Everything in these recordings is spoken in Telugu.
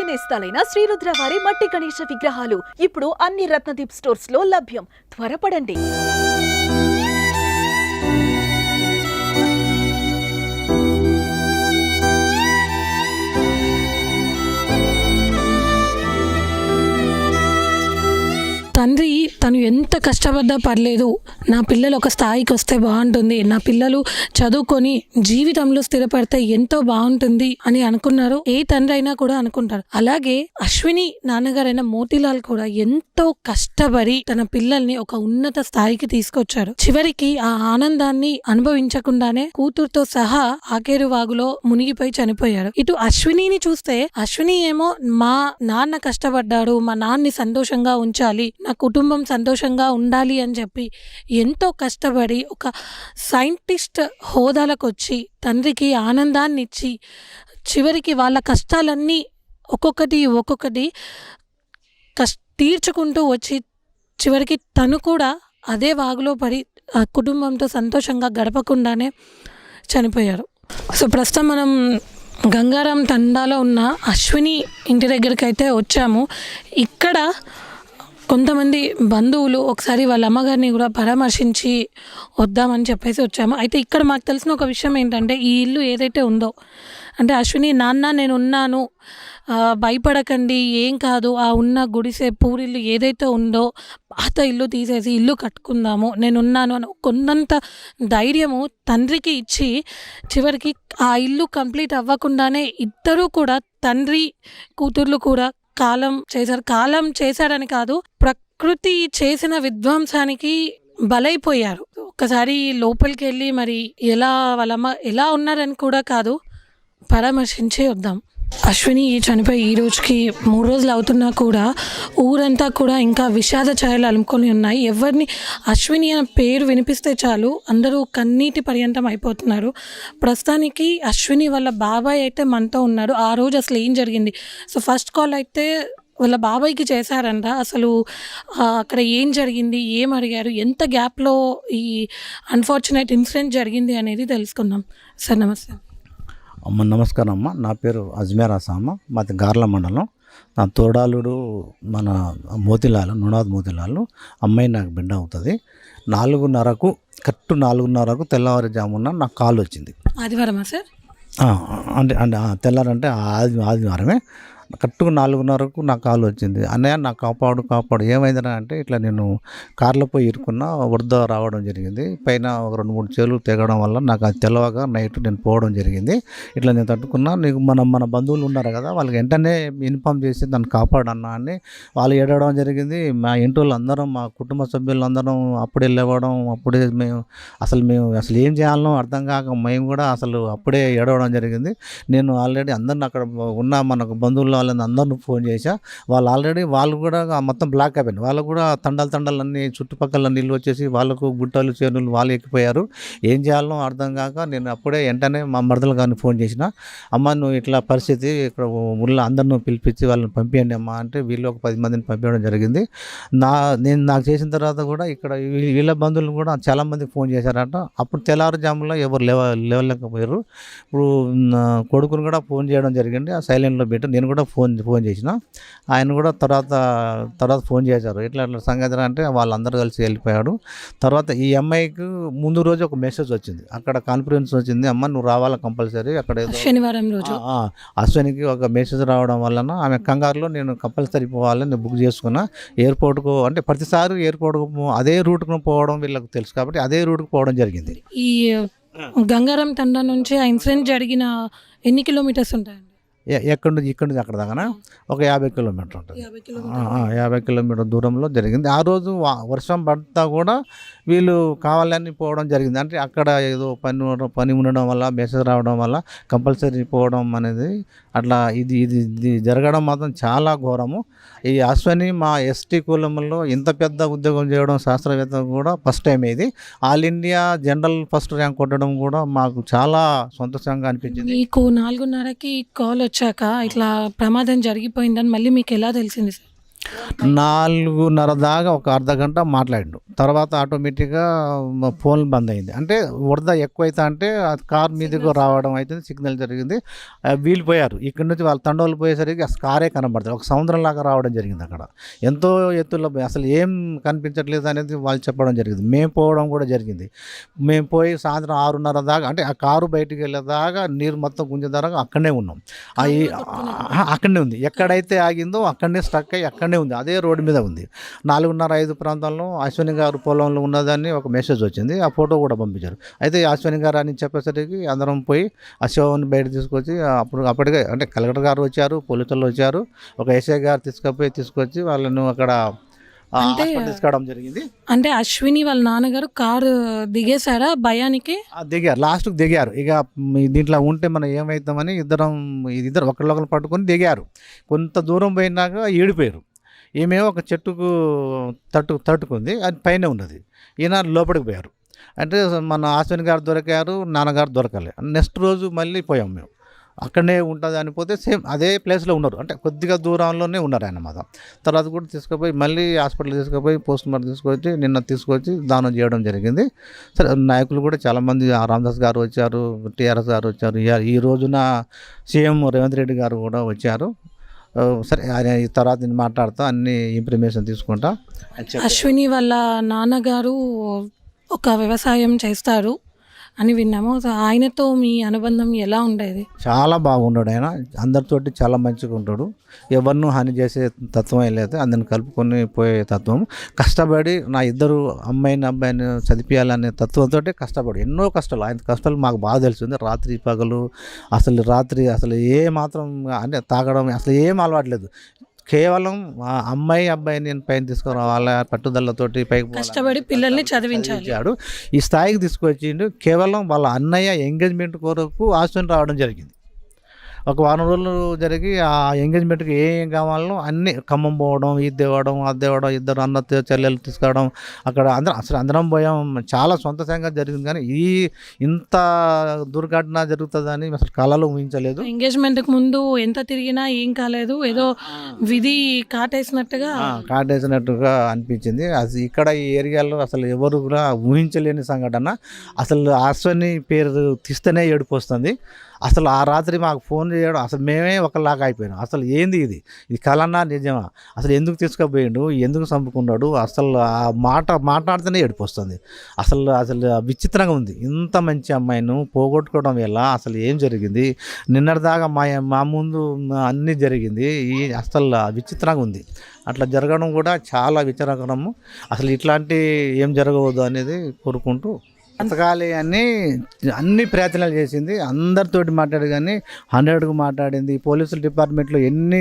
పూర్తి నేస్తాలైన శ్రీరుద్ర వారి మట్టి గణేష విగ్రహాలు. ఇప్పుడు అన్ని రత్నదీప్ స్టోర్స్లో లభ్యం. త్వరపడండి. తను ఎంత కష్టపడ్డా పర్లేదు. నా పిల్లలు ఒక స్థాయికి వస్తే బాగుంటుంది. నా పిల్లలు చదువుకొని జీవితంలో స్థిరపడితే ఎంతో బాగుంటుంది అని అనుకున్నారు. ఏ తండ్రి అయినా కూడా అనుకుంటారు. అలాగే అశ్విని నాన్నగారైన మోతీలాల్ కూడా ఎంతో కష్టపడి తన పిల్లల్ని ఒక ఉన్నత స్థాయికి తీసుకొచ్చారు. చివరికి ఆ ఆనందాన్ని అనుభవించకుండానే కూతురుతో సహా ఆకేరు వాగులో మునిగిపోయి చనిపోయారు. ఇటు అశ్వినిని చూస్తే అశ్విని ఏమో మా నాన్న కష్టపడ్డాడు మా నాన్నని సంతోషంగా ఉంచాలి నా కుటుంబం సంతోషంగా ఉండాలి అని చెప్పి ఎంతో కష్టపడి ఒక సైంటిస్ట్ హోదాలకు వచ్చి తండ్రికి ఆనందాన్ని ఇచ్చి చివరికి వాళ్ళ కష్టాలన్నీ ఒక్కొక్కటి ఒక్కొక్కటి కష్ తీర్చుకుంటూ వచ్చి చివరికి తను కూడా అదే వాగులో పడి ఆ కుటుంబంతో సంతోషంగా గడపకుండానే చనిపోయారు. సో ప్రస్తుతం మనం గంగారాం తండాలో ఉన్న అశ్విని ఇంటి దగ్గరికి అయితే వచ్చాము. ఇక్కడ కొంతమంది బంధువులు ఒకసారి వాళ్ళ అమ్మగారిని కూడా పరామర్శించి వద్దామని చెప్పేసి వచ్చాము. అయితే ఇక్కడ మాకు తెలిసిన ఒక విషయం ఏంటంటే ఈ ఇల్లు ఏదైతే ఉందో అంటే అశ్విని నాన్న నేను ఉన్నాను భయపడకండి ఏం కాదు ఆ ఉన్న గుడిసె పూరిల్లు ఏదైతే ఉందో పాత ఇల్లు తీసేసి ఇల్లు కట్టుకుందాము నేను ఉన్నాను అని కొండంత ధైర్యము తండ్రికి ఇచ్చి చివరికి ఆ ఇల్లు కంప్లీట్ అవ్వకుండానే ఇద్దరూ కూడా తండ్రి కూతుర్లు కూడా కాలం చేశారు. కాలం చేశాడని కాదు ప్రకృతి చేసిన విధ్వంసానికి బలైపోయారు. ఒక్కసారి లోపలికి వెళ్ళి మరి ఎలా వాళ్ళమ్మ ఎలా ఉన్నారని కూడా కాదు పరామర్శించి వద్దాం. అశ్విని చనిపోయి ఈ రోజుకి మూడు రోజులు అవుతున్నా కూడా ఊరంతా కూడా ఇంకా విషాద ఛాయలు అలుముకొని ఉన్నాయి. ఎవరిని అశ్విని అనే పేరు వినిపిస్తే చాలు. అందరూ కన్నీటి పర్యంతం అయిపోతున్నారు. ప్రస్తుతానికి అశ్విని వాళ్ళ బాబాయ్ అయితే మనతో ఉన్నాడు ఆ రోజు అసలు ఏం జరిగింది? సో ఫస్ట్ కాల్ అయితే వాళ్ళ బాబాయ్కి చేశారంట. అసలు అక్కడ ఏం జరిగింది? ఏం అడిగారు? ఎంత గ్యాప్లో ఈ అన్ఫార్చునేట్ ఇన్సిడెంట్ జరిగింది అనేది తెలుసుకుందాం. సార్ నమస్తే. అమ్మ నమస్కారం అమ్మ. నా పేరు అజ్మేర్ అసామ మాది గార్ల మండలం. నా తోడాలుడు మన మోతిలాల్ నునాద్ మోతిలాల్ అమ్మాయి నాకు బిడ్డ అవుతుంది. నాలుగున్నరకు కరెక్ట్ నాలుగున్నరకు తెల్లవారుజామున నాకు కాల్ వచ్చింది. ఆదివారమా సార్? అంటే అంటే తెల్లారంటే ఆది ఆదివారమే. కరెక్ట్గా నాలుగున్నరకు నాకు కాల్ వచ్చింది. అన్నయ్య నాకు కాపాడు కాపాడు. ఏమైందిరా? అంటే ఇట్లా నేను కార్లో పోయి ఇరుకున్నా వృద్ధ రావడం జరిగింది. పైన ఒక రెండు మూడు చేలు తెగడం వల్ల నాకు అది తెలవగా నైట్ నేను పోవడం జరిగింది. ఇట్లా నేను తట్టుకున్నా. నీకు మన మన బంధువులు ఉన్నారు కదా వాళ్ళకి వెంటనే ఇన్ఫామ్ చేసి దాన్ని కాపాడన్నా అని వాళ్ళు ఏడవడం జరిగింది. మా ఇంటి అందరం మా కుటుంబ సభ్యులందరం అప్పుడే లేవడం అప్పుడే మేము అసలు మేము అసలు ఏం చేయాలనో అర్థం కాక మేము కూడా అసలు అప్పుడే ఏడవడం జరిగింది. నేను ఆల్రెడీ అందరిని అక్కడ ఉన్న మనకు బంధువుల వాళ్ళని అందరిని ఫోన్ చేశా. వాళ్ళు ఆల్రెడీ వాళ్ళు కూడా మొత్తం బ్లాక్ అయిపోయింది. వాళ్ళు కూడా తండాలు తండాలన్నీ చుట్టుపక్కల నీళ్ళు వచ్చేసి వాళ్ళకు గుట్టలు చేనులు వాళ్ళు ఎక్కిపోయారు. ఏం చేయాలో అర్థం కాక నేను అప్పుడే వెంటనే మా మరదలు గారిని ఫోన్ చేసిన. అమ్మ నువ్వు ఇట్లా పరిస్థితి ఇక్కడ ఊళ్ళో అందరిని పిలిపించి వాళ్ళని పంపించండి అమ్మ అంటే వీళ్ళు ఒక పది మందిని పంపించడం జరిగింది. నా నేను నాకు చేసిన తర్వాత కూడా ఇక్కడ వీళ్ళ బంధువులు కూడా చాలా మందికి ఫోన్ చేశారట. అప్పుడు తెల్లారుజాములో ఎవరు లేవ లేవలేకపోయారు. ఇప్పుడు కొడుకును కొడుకుని కూడా ఫోన్ చేయడం జరిగింది. ఆ సైలెంట్లో పెట్టి నేను కూడా ఫోన్ ఫోన్ చేసిన. ఆయన కూడా తర్వాత తర్వాత ఫోన్ చేశారు. ఇట్లా ఇట్లా సంగతి అంటే వాళ్ళందరూ కలిసి వెళ్ళిపోయాడు. తర్వాత ఈ అమ్మాయికి ముందు రోజు ఒక మెసేజ్ వచ్చింది. అక్కడ కాన్ఫరెన్స్ వచ్చింది అమ్మ నువ్వు రావాలా కంపల్సరీ? అక్కడ శనివారం రోజు. అశ్వినికి ఒక మెసేజ్ రావడం వలన ఆమె కంగారులో నేను కంపల్సరీ పోవాలని బుక్ చేసుకున్నా. ఎయిర్పోర్ట్కు అంటే ప్రతిసారి ఎయిర్పోర్ట్కు అదే రూట్కు పోవడం వీళ్ళకి తెలుసు కాబట్టి అదే రూట్కి పోవడం జరిగింది. ఈ గంగారం తండా నుంచి ఆ ఇన్సిడెంట్ జరిగిన ఎన్ని కిలోమీటర్స్ ఉంటాయండి ఎ- ఎక్కడి నుంచి ఇక్కడి నుంచి అక్కడ దాకా ఒక యాభై కిలోమీటర్ ఉంటుంది. యాభై కిలోమీటర్ దూరంలో జరిగింది. ఆ రోజు వర్షం పడతా కూడా వీళ్ళు కావాలని పోవడం జరిగింది. అంటే అక్కడ ఏదో పని పని ఉండడం వల్ల మెసేజ్ రావడం వల్ల కంపల్సరీ పోవడం అనేది అట్లా ఇది ఇది ఇది జరగడం మాత్రం చాలా ఘోరము. ఈ అశ్వని మా ఎస్టీ కులంలో ఇంత పెద్ద ఉద్యోగం చేయడం శాస్త్రవేత్త కూడా ఫస్ట్ టైం ఇది. All India general first rank కొట్టడం కూడా మాకు చాలా సంతోషంగా అనిపించింది. మీకు నాలుగున్నరకి కాల్ వచ్చాక ఇట్లా ప్రమాదం జరిగిపోయిందని మళ్ళీ మీకు ఎలా తెలిసింది సార్? నాలుగున్నర దాకా ఒక అర్ధ గంట మాట్లాడిండు. తర్వాత ఆటోమేటిక్గా ఫోన్ బంద్ అయింది. అంటే వరద ఎక్కువైతే అంటే కార్ మీదకు రావడం అయితే సిగ్నల్ జరిగింది. వీళ్ళు పోయారు. ఇక్కడ నుంచి వాళ్ళ తండోలు పోయేసరికి అసలు కారే కనబడుతుంది ఒక సముద్రం లాగా రావడం జరిగింది అక్కడ. ఎంతో ఎత్తులో పోయి అసలు ఏం కనిపించట్లేదు అనేది వాళ్ళు చెప్పడం జరిగింది. మేము పోవడం కూడా జరిగింది. మేము పోయి సాయంత్రం ఆరున్నర దాకా అంటే ఆ కారు బయటికి వెళ్ళేదాకా నీరు మొత్తం గుంజేదాకా అక్కడనే ఉన్నాం. అక్కడనే ఉంది. ఎక్కడైతే ఆగిందో అక్కడనే స్టక్ అయ్యి అక్కడనే ఉంది. అదే రోడ్డు మీద ఉంది. నాలుగున్నర ఐదు ప్రాంతాల్లో అశ్విని గారు పొలంలో ఉన్నదని ఒక మెసేజ్ వచ్చింది. ఆ ఫోటో కూడా పంపించారు. అయితే అశ్విని గారు అని చెప్పేసరికి అందరం పోయి ఆ శవాన్ని బయట తీసుకొచ్చి అప్పుడు అప్పటికే అంటే కలెక్టర్ గారు వచ్చారు పోలీసులు వచ్చారు. ఒక ఎస్ఐ గారు తీసుకుపోయి తీసుకొచ్చి వాళ్ళను అక్కడ అంటే- తీసుకురావడం జరిగింది. అంటే అశ్విని వాళ్ళ నాన్నగారు కారు దిగేశారా భయానికి? దిగారు. లాస్ట్కి దిగారు. ఇక దీంట్లో ఉంటే మనం ఏమవుతామని ఇద్దరం ఇద్దరు ఒకళ్ళొకరు పట్టుకొని దిగారు. కొంత దూరం పోయినాక ఈడిపోయారు. ఈమె ఒక చెట్టుకు తట్టు తట్టుకుంది. అది పైన ఉన్నది. ఈయన లోపలికి పోయారు. అంటే మన ఆశ్విని గారు దొరికారు నాన్నగారు దొరకలే. నెక్స్ట్ రోజు మళ్ళీ పోయాం మేము. అక్కడనే ఉంటుంది అని పోతే సేమ్ అదే ప్లేస్లో ఉన్నారు. అంటే కొద్దిగా దూరంలోనే ఉన్నారు ఆయన మాత్రం. తర్వాత కూడా తీసుకుపోయి మళ్ళీ హాస్పిటల్ తీసుకుపోయి పోస్ట్ మార్టం తీసుకొచ్చి నిన్న తీసుకొచ్చి దానం చేయడం జరిగింది. సరే నాయకులు కూడా చాలామంది ఆ రామదాస్ గారు వచ్చారు టీఆర్ఎస్ గారు వచ్చారు. ఈ- ఈ రోజున సీఎం రేవంత్ రెడ్డి గారు కూడా వచ్చారు. సరే ఆయన ఈ తర్వాత నేను మాట్లాడతా అన్ని ఇన్ఫర్మేషన్ తీసుకుంటా. అశ్విని వాళ్ళ నాన్నగారు ఒక వ్యవసాయం చేస్తారు. అని విన్నాము. ఆయనతో మీ అనుబంధం ఎలా ఉండేది? చాలా బాగున్నాడు ఆయన. అందరితోటి చాలా మంచిగా ఉంటాడు. ఎవరినూ హాని చేసే తత్వం లేదు. అందరిని కలుపుకొని పోయే తత్వం. కష్టపడి నా ఇద్దరు అమ్మాయిని అబ్బాయిని చదివించాలనే తత్వంతో కష్టపడి. ఎన్నో కష్టాలు. ఆయన కష్టాలు మాకు బాగా తెలిసింది. రాత్రి పగలు అసలు రాత్రి అసలు ఏ మాత్రం అంటే తాగడం అసలు ఏం అలవాట్లేదు కేవలం ఆ అమ్మాయి అబ్బాయిని నేను పైన తీసుకురావాలా పట్టుదలతోటి పైకి. కష్టపడి పిల్లల్ని చదివించాడు. ఈ స్థాయికి తీసుకొచ్చిండు. కేవలం వాళ్ళ అన్నయ్య ఎంగేజ్మెంట్ కొరకు ఆశని రావడం జరిగింది. ఒక వారం రోజులు జరిగి ఆ ఎంగేజ్మెంట్కి ఏం కావాలో అన్ని ఖమ్మం పోవడం ఇది తేవడం అది తేవడం ఇద్దరు అన్న చెల్లెలు తీసుకురావడం అక్కడ అందరం అసలు అందరం పోయాం. చాలా సొంతంగా జరిగింది కానీ ఈ ఇంత దుర్ఘటన జరుగుతుందని అసలు కళలో ఊహించలేదు. ఎంగేజ్మెంట్కి ముందు ఎంత తిరిగినా ఏం కాలేదు. ఏదో విధి కాటేసినట్టుగా కాటేసినట్టుగా అనిపించింది. అసలు ఇక్కడ ఈ ఏరియాలో అసలు ఎవరు కూడా ఊహించలేని సంఘటన. అసలు అశ్వని పేరు తీస్తేనే ఏడుపు వస్తుంది. అసలు ఆ రాత్రి మాకు ఫోన్ చేయడం అసలు మేమే ఒకలాగా అయిపోయినాం. అసలు ఏంది ఇది? ఇది కలన్నా నిజమా? అసలు ఎందుకు తీసుకుపోయాడు? ఎందుకు చంపుకున్నాడు? అసలు ఆ మాట మాట్లాడితేనే ఏడిపోస్తుంది. అసలు అసలు విచిత్రంగా ఉంది. ఇంత మంచి అమ్మాయిను పోగొట్టుకోవడం ఎలా అసలు ఏం జరిగింది? నిన్నటిదాకా మా మా ముందు అన్నీ జరిగింది. ఈ అసలు విచిత్రంగా ఉంది. అట్లా జరగడం కూడా చాలా విచారకరము. అసలు ఇట్లాంటి ఏం జరగవద్దు అనేది కోరుకుంటూ బతకాలి అని అన్ని ప్రయత్నాలు చేసింది. అందరితోటి మాట్లాడి కానీ హండ్రెడ్కు మాట్లాడింది. పోలీసుల డిపార్ట్మెంట్లో ఎన్ని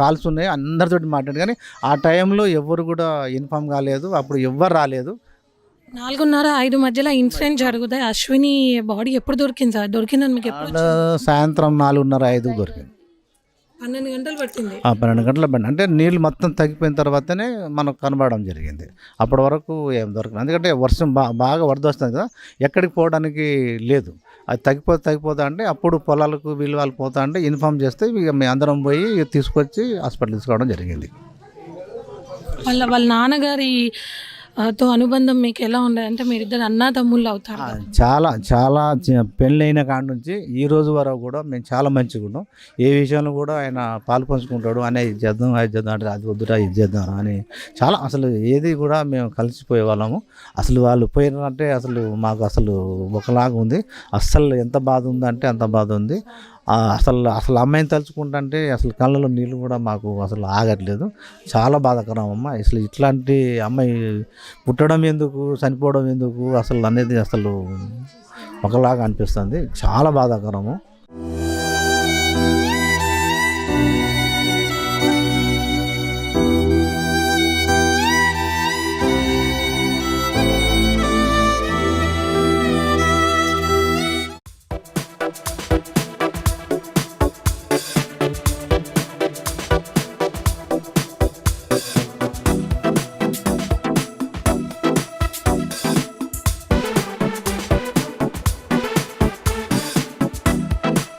కాల్స్ ఉన్నాయో అందరితోటి మాట్లాడి కానీ ఆ టైంలో ఎవరు కూడా ఇన్ఫామ్ కాలేదు. అప్పుడు ఎవ్వరు రాలేదు. నాలుగున్నర ఐదు మధ్యలో ఇన్సిడెంట్ జరుగుతాయి. అశ్విని బాడీ ఎప్పుడు దొరికింది సార్? దొరికిందని మీకు ఎప్పుడు సాయంత్రం నాలుగున్నర ఐదుకు దొరికింది. పన్నెండు గంటలు పట్టింది. ఆ పన్నెండు గంటల అంటే నీళ్ళు మొత్తం తగ్గిపోయిన తర్వాతనే మనకు కనబడడం జరిగింది. అప్పటి వరకు ఏం దొరకదు ఎందుకంటే వర్షం బాగా వరద వస్తుంది కదా ఎక్కడికి పోవడానికి లేదు. అది తగ్గిపోతే తగ్గిపోతా అంటే అప్పుడు పొలాలకు వీళ్ళు వాళ్ళు పోతా అంటే ఇన్ఫామ్ చేస్తే ఇక మేము అందరం పోయి తీసుకొచ్చి హాస్పిటల్ తీసుకోవడం జరిగింది. వాళ్ళ వాళ్ళ నాన్నగారి తో అనుబంధం మీకు ఎలా ఉండదు అంటే మీరిద్దరు అన్నా తమ్ముళ్ళు అవుతారు. చాలా చాలా పెళ్ళైన కాడ నుంచి ఈ రోజు వరకు కూడా మేము చాలా మంచిగా ఉన్నాం. ఏ విషయంలో కూడా ఆయన పాలు పంచుకుంటాడు అనే ఇది చేద్దాం అది చేద్దాం అంటే అది వద్దురా ఇది చేద్దాం అని చాలా అసలు ఏది కూడా మేము కలిసిపోయే వాళ్ళము. అసలు వాళ్ళు పోయినారంటే అసలు మాకు అసలు ఒకలాగా ఉంది. అస్సలు ఎంత బాధ ఉందంటే అంత బాధ ఉంది. అసలు అసలు అమ్మాయిని తలుచుకుంటుంటే అసలు కళ్ళలో నీళ్ళు కూడా మాకు అసలు ఆగట్లేదు. చాలా బాధాకరం అమ్మ. అసలు ఇట్లాంటి అమ్మాయి పుట్టడం ఎందుకు చనిపోవడం ఎందుకు అసలు అనేది అసలు ఒకలాగా అనిపిస్తుంది. చాలా బాధాకరము.